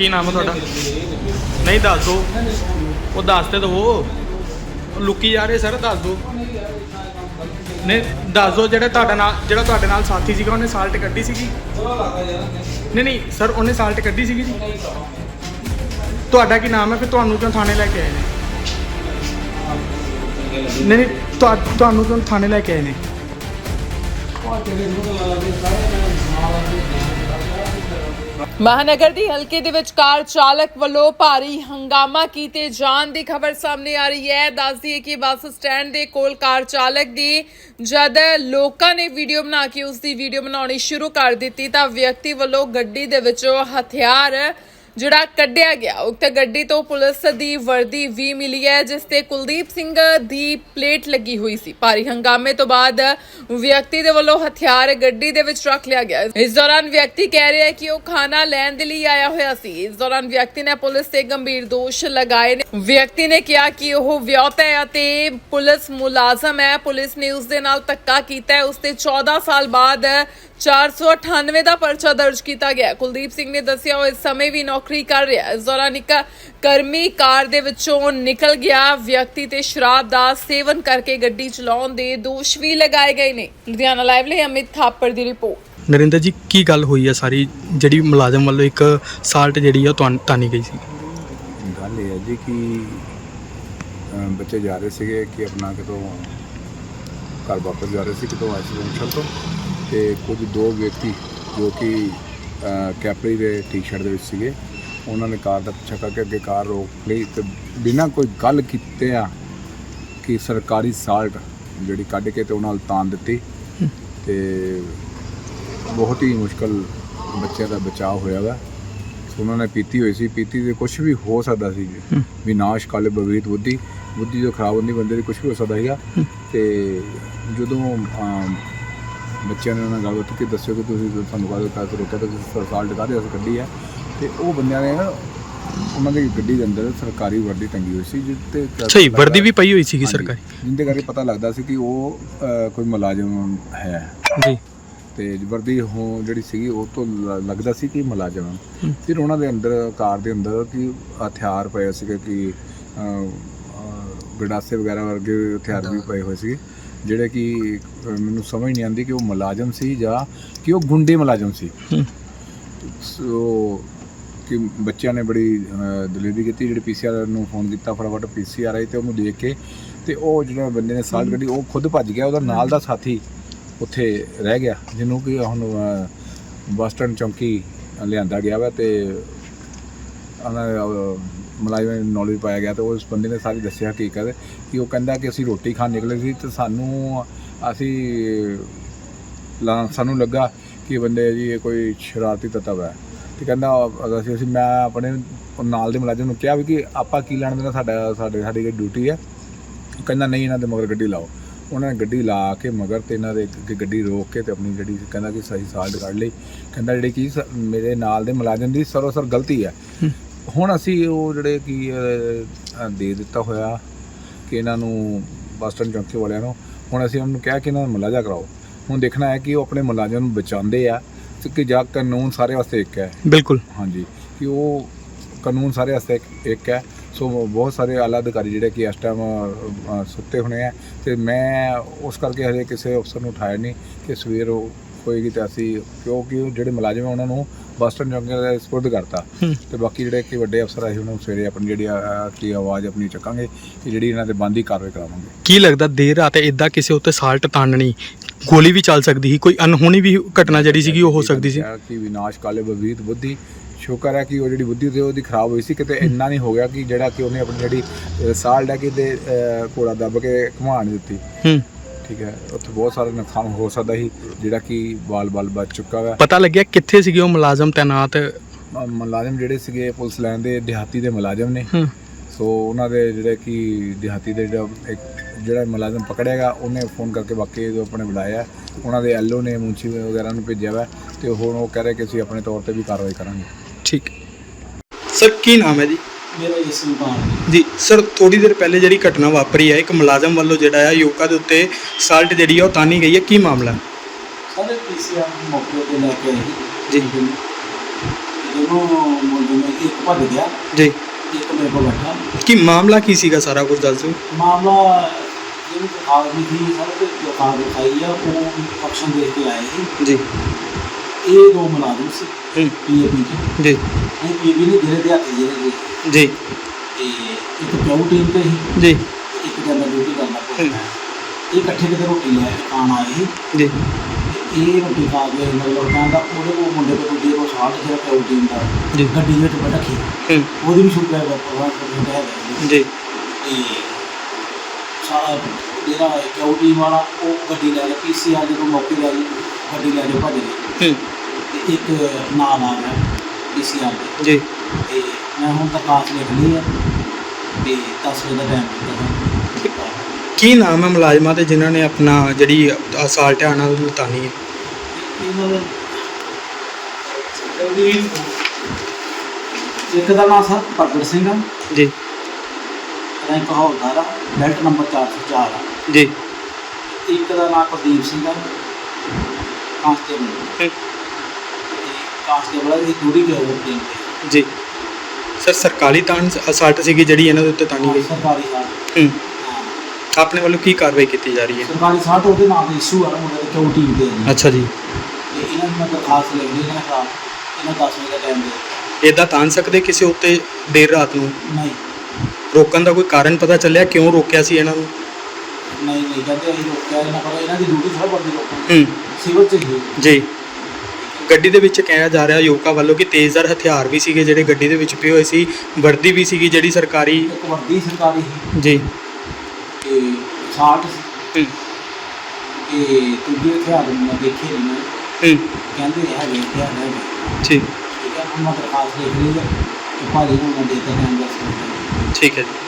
ਕੀ ਨਾਮ ਹੈ ਤੁਹਾਡਾ? ਨਹੀਂ, ਦੱਸ ਦੋ। ਉਹ ਦੱਸ ਤੇ ਦੋ। ਲੁਕੀ ਜਾ ਰਹੇ, ਸਰ, ਦੱਸ ਦੋ। ਨਹੀਂ, ਦੱਸ ਦੋ ਜਿਹੜਾ ਤੁਹਾਡਾ ਨਾਲ ਜਿਹੜਾ ਤੁਹਾਡੇ ਨਾਲ ਸਾਥੀ ਸੀਗਾ, ਉਹਨੇ ਸਾਲਟ ਕੱਢੀ ਸੀਗੀ? ਨਹੀਂ ਨਹੀਂ, ਸਰ, ਉਹਨੇ ਸਾਲਟ ਕੱਢੀ ਸੀਗੀ ਜੀ। ਤੁਹਾਡਾ ਕੀ ਨਾਮ ਹੈ ਫਿਰ ਤੁਹਾਨੂੰ ਕਿਉਂ ਥਾਣੇ ਲੈ ਕੇ ਆਏ ਨੇ? ਨਹੀਂ ਨਹੀਂ, ਤੁਹਾ- ਤੁਹਾਨੂੰ ਕਿਉਂ ਥਾਣੇ ਲੈ ਕੇ ਆਏ ਨੇ? ਮਹਾਨਗਰ ਦੀ ਹਲਕੇ ਦੇ ਵਿੱਚ ਕਾਰ ਚਾਲਕ ਵੱਲੋਂ ਭਾਰੀ ਹੰਗਾਮਾ ਕੀਤੇ ਜਾਣ ਦੀ ਖਬਰ ਸਾਹਮਣੇ ਆ ਰਹੀ ਹੈ। ਦੱਸਦੀ ਹੈ ਕਿ ਬੱਸ ਸਟੈਂਡ ਦੇ ਕੋਲ ਕਾਰ ਚਾਲਕ ਦੀ ਜਦ ਲੋਕਾਂ ਨੇ ਵੀਡੀਓ ਬਣਾ ਕੇ ਉਸ ਦੀ ਵੀਡੀਓ ਬਣਾਉਣੀ ਸ਼ੁਰੂ ਕਰ ਦਿੱਤੀ ਤਾਂ ਵਿਅਕਤੀ ਵੱਲੋਂ ਗੱਡੀ ਦੇ ਵਿੱਚੋਂ ਹਥਿਆਰ ਜਿਹੜਾ ਕੱਢਿਆ ਗਿਆ, ਉਕਤ ਗੱਡੀ ਤੋਂ ਪੁਲਿਸ ਦੀ ਵਰਦੀ ਵੀ ਮਿਲੀ ਹੈ, ਜਿਸ ਤੇ ਕੁਲਦੀਪ ਸਿੰਘ ਦੀ ਪਲੇਟ ਲੱਗੀ ਹੋਈ ਸੀ। ਭਾਰੀ ਹੰਗਾਮੇ ਤੋਂ ਬਾਅਦ ਵਿਅਕਤੀ ਦੇ ਵੱਲੋਂ ਹਥਿਆਰ ਗੱਡੀ ਦੇ ਵਿੱਚ ਰੱਖ ਲਿਆ ਗਿਆ। ਇਸ ਦੌਰਾਨ ਵਿਅਕਤੀ ਕਹਿ ਰਿਹਾ ਹੈ ਕਿ ਉਹ ਖਾਣਾ ਲੈਣ ਦੇ ਲਈ ਆਇਆ ਹੋਇਆ ਸੀ। ਇਸ ਦੌਰਾਨ ਵਿਅਕਤੀ ਨੇ ਪੁਲਿਸ ਤੇ ਗੰਭੀਰ ਦੋਸ਼ ਲਗਾਏ ਨੇ। ਵਿਅਕਤੀ ਨੇ ਕਿਹਾ ਕਿ ਉਹ ਵਿਆਹੁਤਾ ਹੈ ਅਤੇ ਪੁਲਿਸ ਮੁਲਾਜ਼ਮ ਹੈ। ਪੁਲਿਸ ਨੇ ਉਸ ਦੇ ਨਾਲ ਧੱਕਾ ਕੀਤਾ ਉਸ ਤੇ 14 ਸਾਲ ਬਾਅਦ 498 ਦਾ ਪਰਚਾ ਦਰਜ ਕੀਤਾ ਗਿਆ। ਕੁਲਦੀਪ ਸਿੰਘ ਨੇ ਦੱਸਿਆ, ਉਹ ਇਸ ਸਮੇਂ ਵੀ ਨੌਕਰੀ ਕਰ ਰਿਹਾ ਇਸ ਦੌਰਾਨ ਇੱਕ ਕਰਮੀ ਕਾਰ ਦੇ ਵਿੱਚੋਂ ਨਿਕਲ ਗਿਆ। ਵਿਅਕਤੀ ਤੇ ਸ਼ਰਾਬ ਦਾ ਸੇਵਨ ਕਰਕੇ ਗੱਡੀ ਚਲਾਉਣ ਦੇ ਦੋਸ਼ ਵੀ ਲਗਾਏ ਗਏ ਨੇ। ਲੁਧਿਆਣਾ ਲਾਈਵ ਲਈ ਅਮਿਤ ਥਾਪੜ ਦੀ ਰਿਪੋਰਟ। ਨਰਿੰਦਰ ਜੀ ਕੀ ਗੱਲ ਹੋਈ ਹੈ ਸਾਰੀ? ਜਿਹੜੀ ਮੁਲਾਜ਼ਮ ਵੱਲੋਂ ਇੱਕ ਸਾਲਟ ਜਿਹੜੀ ਆ ਤੁਹਾਨੂੰ ਤਾਨੀ ਗਈ ਸੀ। ਗੱਲ ਇਹ ਹੈ ਜੀ ਕਿ ਬੱਚੇ ਜਾ ਰਹੇ ਸੀਗੇ ਕਿ ਆਪਣਾ ਕਿਤੋਂ ਘਰ ਵਾਪਸ ਜਾ ਰਹੇ ਸੀ ਕਿਤੋਂ ਐਕਸੀਡੈਂਟ ਤੋਂ। ਤੇ ਕੁਝ ਦੋ ਵਿਅਕਤੀ ਜੋ ਕਿ ਕੈਪਰੀ ਦੇ ਟੀ-ਸ਼ਰਟ ਦੇ ਵਿੱਚ ਸੀਗੇ ਉਹਨਾਂ ਨੇ ਕਾਰ ਦਾ ਪਿੱਛਾ ਕਰਕੇ ਅੱਗੇ ਕਾਰ ਰੋਕ ਲਈ ਤੇ ਬਿਨਾਂ ਕੋਈ ਗੱਲ ਕੀਤੇ ਆ ਕਿ ਸਰਕਾਰੀ ਸਾਲਟ ਜਿਹੜੀ ਕੱਢ ਕੇ ਤੇ ਉਹਨਾਂ ਨਾਲ ਤਾਨ ਦਿੱਤੀ। ਤੇ ਬਹੁਤ ਹੀ ਮੁਸ਼ਕਲ ਬੱਚਿਆਂ ਦਾ ਬਚਾਅ ਹੋਇਆ ਵਾ। ਉਹਨਾਂ ਨੇ ਪੀਤੀ ਹੋਈ ਸੀ। ਪੀਤੀ ਦੇ ਕੁਝ ਵੀ ਹੋ ਸਕਦਾ ਸੀ। ਵਿਨਾਸ਼, ਕਾਲੇ ਬਵੀਤ ਬੁੱਧੀ। ਬੁੱਧੀ ਜੋ ਖਰਾਬ ਹੁੰਦੀ, ਬੰਦੇ ਦੀ ਕੁਝ ਵੀ ਹੋ ਸਕਦਾ ਸੀਗਾ। ਤੇ ਜਦੋਂ ਬੱਚਿਆਂ ਨੇ ਉਹਨਾਂ ਨਾਲ ਗੱਲਬਾਤ ਕੀਤੀ, ਦੱਸਿਓ ਕਿ ਤੁਸੀਂ ਸਾਨੂੰ ਕਾਹਦੇ ਕਰਕੇ ਰੋਕਿਆ ਤਾਂ ਤੁਸੀਂ ਸਾਲਟ ਕਾਹਦੇ ਅਸੀਂ ਕੱਢੀ ਹੈ? ਤੇ ਉਹ ਬੰਦਿਆਂ ਨੇ ਨਾ ਉਹਨਾਂ ਦੀ ਗੱਡੀ ਦੇ ਅੰਦਰ ਸਰਕਾਰੀ ਵਰਦੀ ਟੰਗੀ ਹੋਈ ਸੀ ਜਿੱਤੇ ਸਹੀ ਵਰਦੀ ਵੀ ਪਈ ਹੋਈ ਸੀਗੀ ਸਰਕਾਰੀ? ਜਿੰਦੇ ਕਰਕੇ ਪਤਾ ਲੱਗਦਾ ਸੀ ਕਿ ਉਹ ਅ, ਕੋਈ ਮੁਲਾਜ਼ਮ ਹੈ। ਜੀ। ਤੇ ਵਰਦੀ ਹੋ ਜਿਹੜੀ ਸੀਗੀ ਉਹ ਤੋਂ ਲ- ਲੱਗਦਾ ਸੀ ਕਿ ਮੁਲਾਜ਼ਮ ਹੈ। ਫਿਰ ਉਹਨਾਂ ਦੇ ਅੰਦਰ ਕਾਰ ਦੇ ਅੰਦਰ ਕਿ ਹਥਿਆਰ ਪਏ ਸੀਗੇ ਕਿ ਅ, ਅ, ਗੰਡਾਸੇ ਵਗੈਰਾ ਵਰਗੇ ਹਥਿਆਰ ਵੀ ਪਏ ਹੋਏ ਸੀ ਜਿਹੜੇ ਕਿ ਅ, ਮੈਨੂੰ ਸਮਝ ਨਹੀਂ ਆਉਂਦੀ ਕਿ ਉਹ ਮੁਲਾਜ਼ਮ ਸੀ ਜਾਂ ਕਿ ਉਹ ਗੁੰਡੇ ਮੁਲਾਜ਼ਮ ਸੀ। ਹੂੰ। ਸੋ ਕਿ ਬੱਚਿਆਂ ਨੇ ਬੜੀ ਅ, ਦਲੇਰੀ ਕੀਤੀ ਜਿਹੜੇ ਪੀਸੀਆਰ ਨੂੰ ਫੋਨ ਕੀਤਾ ਫਟਾਫਟ ਪੀਸੀਆਰ ਆਈ ਤੇ ਉਹਨੂੰ ਦੇਖ ਕੇ ਤੇ ਉਹ ਜਿਹੜਾ ਬੰਦੇ ਨੇ ਸਾਲ ਗੱਡੀ ਉਹ ਖੁਦ ਭੱਜ ਗਿਆ ਉਹਦਾ ਨਾਲ ਦਾ ਸਾਥੀ ਉੱਥੇ ਰਹਿ ਗਿਆ ਜਿਹਨੂੰ ਕਿ ਹੁਣ ਬੱਸ ਸਟੈਂਡ ਚੌਂਕੀ ਲਿਆਂਦਾ ਗਿਆ ਵਾ ਤੇ ਉਹਨਾਂ ਦੇ, ਮੁਲਾਜ਼ਮਾਂ ਨੂੰ ਨੌਲੇਜ ਪਾਇਆ ਗਿਆ ਤੇ ਉਸ ਬੰਦੇ ਨੇ ਸਾਰੀ ਦੱਸਿਆ ਹਕੀਕਤ ਕਿ ਉਹ ਕਹਿੰਦਾ ਕਿ ਅਸੀਂ ਰੋਟੀ ਖਾਣ ਨਿਕਲੇ ਸੀ ਤੇ ਸਾਨੂੰ ਅਸੀਂ ਲਾ- ਸਾਨੂੰ ਲੱਗਾ ਕਿ ਬੰਦੇ ਜੀ ਇਹ ਕੋਈ ਸ਼ਰਾਰਤੀ ਤੱਤਵ ਹੈ ਤੇ ਕਹਿੰਦਾ ਅਸੀਂ ਅਸੀਂ ਮੈਂ ਆਪਣੇ ਨਾਲ ਦੇ ਮੁਲਾਜ਼ਮ ਨੂੰ ਕਿਹਾ ਵੀ ਕਿ ਆਪਾਂ ਕੀ ਲੈਣ ਦੇਣਾ ਸਾਡਾ ਸਾਡੇ ਸਾਡੀ ਜਿਹੜੀ ਡਿਊਟੀ ਹੈ। ਕਹਿੰਦਾ ਨਹੀਂ ਇਹਨਾਂ ਦੇ ਮਗਰ ਗੱਡੀ ਲਾਓ। ਉਹਨਾਂ ਨੇ ਗੱਡੀ ਲਾ ਕੇ ਮਗਰ ਤੇ ਇਹਨਾਂ ਦੇ ਗੱਡੀ ਰੋਕ ਕੇ ਤੇ ਆਪਣੀ ਜਿਹੜੀ ਕਹਿੰਦਾ ਕਿ ਸਹੀ ਸਾਲਟ ਕੱਢ ਲਈ। ਕਹਿੰਦਾ ਜਿਹੜੀ ਕੀ ਮੇਰੇ ਨਾਲ ਦੇ ਮੁਲਾਜ਼ਮ ਦੀ ਸਰੋਸਰ ਗਲਤੀ ਹੈ। ਹੁਣ ਅਸੀਂ ਉਹ ਜਿਹੜੇ ਕੀ ਦੇ ਦਿੱਤਾ ਹੋਇਆ ਕਿ ਇਹਨਾਂ ਨੂੰ ਬੱਸ ਸਟੈਂਡ ਚੌਂਕੀ ਵਾਲਿਆਂ ਨੂੰ ਹੁਣ ਅਸੀਂ ਉਹਨਾਂ ਨੂੰ ਕਿਹਾ ਕਿ ਇਹਨਾਂ ਦਾ ਮੁਲਾਜ਼ਾ ਕਰਾਓ। ਹੁਣ ਦੇਖਣਾ ਹੈ ਕਿ ਉਹ ਆਪਣੇ ਮੁਲਾਜ਼ਮ ਨੂੰ ਬਚਾਉਂਦੇ ਆ ਕਿ ਜਾਂ ਕਾਨੂੰਨ ਸਾਰੇ ਵਾਸਤੇ ਇੱਕ ਹੈ। ਬਿਲਕੁਲ। ਹਾਂਜੀ ਕਿ ਉਹ ਕਾਨੂੰਨ ਸਾਰੇ ਵਾਸਤੇ ਇੱਕ- ਇੱਕ ਹੈ। ਸੋ ਬਹੁਤ ਸਾਰੇ ਆਲਾ ਅਧਿਕਾਰੀ ਜਿਹੜੇ ਕਿ ਇਸ ਟਾਈਮ ਸੁੱਤੇ ਹੋਣੇ ਆ ਤੇ ਮੈਂ ਉਸ ਕਰਕੇ ਹਜੇ ਕਿਸੇ ਅਫਸਰ ਨੂੰ ਉਠਾਇਆ ਨਹੀਂ ਕਿ ਸਵੇਰ ਉਹ ਹੋਏਗੀ ਤਾਂ ਅਸੀਂ ਕਿਉਂਕਿ ਉਹ ਜਿਹੜੇ ਮੁਲਾਜ਼ਮ ਆ ਉਹਨਾਂ ਨੂੰ ਬੱਸ ਸਟੈਂਡ ਚੌਂਕੀ ਦੇ ਸਪੁਰਦ ਕਰਤਾ। ਹੂੰ। ਤੇ ਬਾਕੀ ਜਿਹੜੇ ਕਿ ਵੱਡੇ ਅਫਸਰ ਆਏ ਉਹਨਾਂ ਨੂੰ ਸਵੇਰੇ ਆਪਣੀ ਜਿਹੜੀ ਆ- ਆ ਕੀ ਆਵਾਜ਼ ਆਪਣੀ ਚੱਕਾਂਗੇ ਕਿ ਜਿਹੜੀ ਇਹਨਾਂ ਦੇ ਬੰਦੀ ਕਾਰਵਾਈ ਕਰਾਵਾਂਗੇ। ਕੀ ਲੱਗਦਾ ਦੇਰ ਰਾਤ ਇਦਾਂ ਕਿਸੇ ਉੱਤੇ ਸਾਲਟ ਤਾਨਣੀ ਗੋਲੀ ਵੀ ਚੱਲ ਸਕਦੀ ਸੀ ਕੋਈ ਅਨਹੋਣੀ ਵੀ ਘਟਨਾ ਜਿਹੜੀ ਸੀਗੀ ਉਹ ਹੋ ਸਕਦੀ ਸੀ। ਕਿ ਵਿਨਾਸ਼ ਕਾਲੇ ਬਵੀਤ ਬੁੱਧੀ ਸ਼ੁਕਰ ਹੈ ਕਿ ਉਹ ਜਿਹੜੀ ਬੁੱਧੀ ਤੇ ਉਹਦੀ ਖਰਾਬ ਹੋਈ ਸੀ ਕਿਤੇ ਇੰਨਾ ਨਹੀਂ ਹੋ ਗਿਆ ਕਿ ਜਿਹੜਾ ਕਿ ਉਹਨੇ ਆਪਣੀ ਜਿਹੜੀ ਸਾਲ ਲੈ ਕੇ ਤੇ ਘੋੜਾ ਦੱਬ ਕੇ ਘੁਮਾ ਨਹੀਂ ਦਿੱਤੀ। ਹੂੰ। ਠੀਕ ਹੈ ਉੱਥੇ ਬਹੁਤ ਸਾਰਾ ਨੁਕਸਾਨ ਹੋ ਸਕਦਾ ਸੀ ਜਿਹੜਾ ਕਿ ਬਾਲ-ਬਾਲ ਬਚ ਚੁੱਕਾ ਹੈ ਪਤਾ ਲੱਗਿਆ ਕਿੱਥੇ ਸੀਗੇ ਉਹ ਮੁਲਾਜ਼ਮ ਤੈਨਾਤ? ਮ- ਮੁਲਾਜ਼ਮ ਜਿਹੜੇ ਸੀਗੇ ਪੁਲਿਸ ਲਾਈਨ ਦੇ ਦਿਹਾਤੀ ਦੇ ਮੁਲਾਜ਼ਮ ਨੇ। ਹੂੰ। ਸੋ ਉਹਨਾਂ ਦੇ ਜਿਹੜੇ ਕਿ ਦਿਹਾਤੀ ਦੇ ਜਿਹੜਾ ਇੱਕ ਜਿਹੜਾ ਮੁਲਾਜ਼ਮ ਪਕੜਿਆਗਾ ਉਹਨੇ ਫੋਨ ਕਰਕੇ ਬਾਕੀ ਜੋ ਆਪਣੇ ਬੁਲਾਇਆ ਉਹਨਾਂ ਦੇ ਐਲਓ ਨੇ ਮੁੰਸ਼ੀ ਵਗੈਰਾ ਨੂੰ ਭੇਜਿਆ ਵਾ ਤੇ ਹੁਣ ਉਹ ਕਹਿ ਰਹੇ ਕਿ ਅਸੀਂ ਆਪਣੇ ਤੌਰ ਤੇ ਵੀ ਕਾਰਵਾਈ ਕਰਾਂਗੇ। ਠੀਕ। ਸਰ ਕੀ ਨਾਮ ਹੈ ਜੀ? ਮੇਰਾ ਜਸਨ ਜੀ ਸਰ ਥੋੜੀ ਦੇਰ ਪਹਿਲੇ ਜਿਹੜੀ ਘਟਨਾ ਵਾਪਰੀ ਹੈ ਇੱਕ ਮੁਲਾਜ਼ਮ ਵੱਲੋਂ ਜਿਹੜਾ ਆ ਯੋਗਾ ਦੇ ਉੱਤੇ ਸਾਲਟ ਜਿਹੜੀ ਆ ਉਹ ਤਾਨੀ ਗਈ ਹੈ। ਕੀ ਮਾਮਲਾ? ਸਾਰੇ ਪੀਸੀਆਰ ਮੌਕੇ ਤੇ ਲੈ ਕੇ ਆਏ ਜੀ। ਦੋਨੋਂ ਮੁੰਡੇ ਨੇ ਇੱਕ ਭੱਜ ਗਿਆ ਜੀ। ਇੱਕ ਮੇਰੇ ਕੋਲ ਬੈਠਾ। ਕੀ ਮਾਮਲਾ ਕੀ ਸੀਗਾ ਸਾਰਾ ਕੁਝ ਦੱਸ ਦਿਓ। ਮਾਮਲਾ ਜਿਹਨੂੰ ਆਦਮੀ ਸੀ ਸਰ ਤੇ ਜੋ ਕਾਰਡ ਖਾਈ ਆ ਉਹ ਫੰਕਸ਼ਨ ਦੇਖ ਕੇ ਆਏ ਸੀ। ਜੀ। ਇਹ ਦੋ ਮੁਲਾਜ਼ਮ ਸੀ ਹੂੰ ਪੀਏਪੀ ਚ ਜੀ। ਇਹ ਪੀਏਪੀ ਨੇ ਜਿਹੜੇ ਦੇ ਹੱਥ ਜਿਹੜੇ ਦੇ ਜੀ। ਤੇ ਇੱਕ ਪਿਓ ਟੀਮ ਤੇ ਸੀ ਜੀ। ਇੱਕ ਜਨਰਲ ਡਿਊਟੀ ਕਰਨਾ ਪੈਂਦਾ ਇਹ ਇਕੱਠੇ ਕਿਤੇ ਰੋਟੀ ਲੈ ਕੇ ਖਾਣ ਆਏ ਸੀ। ਜੀ। ਇਹ ਰੋਟੀ ਖਾ ਕੇ ਮਤਲਬ ਕਹਿੰਦਾ ਉਹਦੇ ਕੋਲ ਮੁੰਡੇ ਕੋਲ ਦੂਜੇ ਕੋਲ ਸਾਲ ਜਿਹੜਾ ਪਿਓ ਟੀਮ ਦਾ ਜੀ। ਗੱਡੀ ਵਿੱਚ ਬੈਠੀ ਹੂੰ ਉਹਦੀ ਵੀ ਸ਼ੁਕਰ ਹੈ ਕਰਦੇ ਹੈਗੇ ਜੀ। ਤੇ ਜਿਹੜਾ ਟੀਮ ਵਾਲਾ ਉਹ ਗੱਡੀ ਲੈ ਕੇ ਪੀਸੀਆਰ ਜਦੋਂ ਮੌਕੇ ਤੇ ਆਈ ਗੱਡੀ ਲੈ ਕੇ ਭੱਜ ਤੇ ਇੱਕ ਨਾਲ ਆ ਗਿਆ ਪੀਸੀਆਰ ਦੇ ਜੀ। ਤੇ ਮੈਂ ਹੁਣ ਦਰਖਾਸਤ ਲਿਖ ਲਈ ਹੈ ਤੇ 10 ਵਜੇ ਦਾ ਟਾਈਮ ਦਿੱਤਾ ਕੀ ਨਾਮ ਹੈ ਮੁਲਾਜ਼ਮਾਂ ਦੇ ਜਿਨ੍ਹਾਂ ਨੇ ਆਪਣਾ ਜਿਹੜੀ ਅਸਾਲਟ ਆਣਾ ਲਤਾਨੀ ਹੈ? ਇਹਨਾਂ ਦਾ ਇੱਕ ਦਾ ਨਾਮ ਸਰ ਪ੍ਰਗਟ ਸਿੰਘ ਆ। ਜੀ। ਰੈਂਕ ਹੌਲਦਾਰ ਆ ਬੈਲਟ ਨੰਬਰ 404 ਆ। ਜੀ। ਇੱਕ ਦਾ ਨਾਮ ਪ੍ਰਦੀਪ ਸਿੰਘ ਆ ਕਾਂਸਟੇਬਲ। ਹੂੰ, ਕਾਂਸਟੇਬਲ ਇਹ ਦੂਰੀ ਟੀਮ ਤੇ ਜੀ। ਸਰ ਸਰਕਾਰੀ ਤਾਨ ਅਸਾਲਟ ਸੀਗੀ ਜਿਹੜੀ ਇਹਨਾਂ ਦੇ ਉੱਤੇ ਤਾਨੀ ਗਈ? ਸਰਕਾਰੀ ਸਾਟ ਹੂੰ। ਆਪਣੇ ਵੱਲੋਂ ਕੀ ਕਾਰਵਾਈ ਕੀਤੀ ਜਾ ਰਹੀ ਹੈ? ਸਰਕਾਰੀ ਸਾਟ ਉਹਦੇ ਨਾਮ ਦਾ ਇਸ਼ੂ ਆ ਨਾ ਮੁੰਡੇ ਦੇ ਕਿਉਂ ਟੀਮ ਆ ਜੀ ਅੱਛਾ ਜੀ। ਤੇ ਇਹਨਾਂ ਦੀ ਮੈਂ ਦਰਖਾਸਤ ਲਈ ਇਹਨਾਂ ਖਿਲਾਫ ਇਹਨਾਂ 10 ਵਜੇ ਦਾ ਟਾਈਮ ਦੇ। ਇਦਾਂ ਤਾਨ ਸਕਦੇ ਕਿਸੇ ਉੱਤੇ ਦੇਰ ਰਾਤ ਨੂੰ? ਨਹੀਂ। ਰੋਕਣ ਦਾ ਕੋਈ ਕਾਰਨ ਪਤਾ ਚੱਲਿਆ? ਕਿਉਂ ਰੋਕਿਆ ਸੀ ਇਹਨਾਂ ਨੂੰ? ਨਹੀਂ ਨਹੀਂ ਕਹਿੰਦੇ ਅਸੀਂ ਰੋਕਿਆ ਇਹਨਾਂ ਪਰ ਇਹਨਾਂ ਦੀ ਡਿਊਟੀ ਥੋੜਾ ਬਣਦੀ ਲੋਕਾਂ ਹੂੰ। ਸਿਵਲ ਚ ਹੀ। ਜੀ। ਗੱਡੀ ਦੇ ਵਿੱਚ ਕਿਹਾ ਜਾ ਰਿਹਾ ਯੋਕਾ ਵੱਲੋਂ ਕਿ ਤੇਜ਼ਧਾਰ ਹਥਿਆਰ ਵੀ ਸੀਗੇ ਜਿਹੜੇ ਗੱਡੀ ਦੇ ਵਿੱਚ ਪਏ ਹੋਏ ਸੀ ਵਰਦੀ ਵੀ ਸੀਗੀ ਜਿਹੜੀ ਸਰਕਾਰੀ। ਇੱਕ ਵਰਦੀ ਸਰਕਾਰੀ ਸੀ। ਜੀ। ਤੇ ਸਾਟ ਸੀ। ਹੂੰ। ਤੇ ਦੂਜੇ ਹਥਿਆਰ ਮੈਂ ਦੇਖੇ ਨਹੀਂ ਮੈਂ। ਹੂੰ। ਕਹਿੰਦੇ ਹੈਗੇ ਹਥਿਆਰ ਹੈਗੇ। ਠੀਕ ਠੀਕ ਹੈ ਹੁਣ ਮੈਂ ਦਰਖਾਸਤ ਲਿਖ ਲਈ ਹੈ। ਕਿ ਭਾਜੀ ਨੂੰ ਮੈਂ ਦੇ ਦਿੱਤਾ ਟਾਈਮ ਦੱਸ ਦਿੰਦਾ ਠੀਕ ਹੈ ਜੀ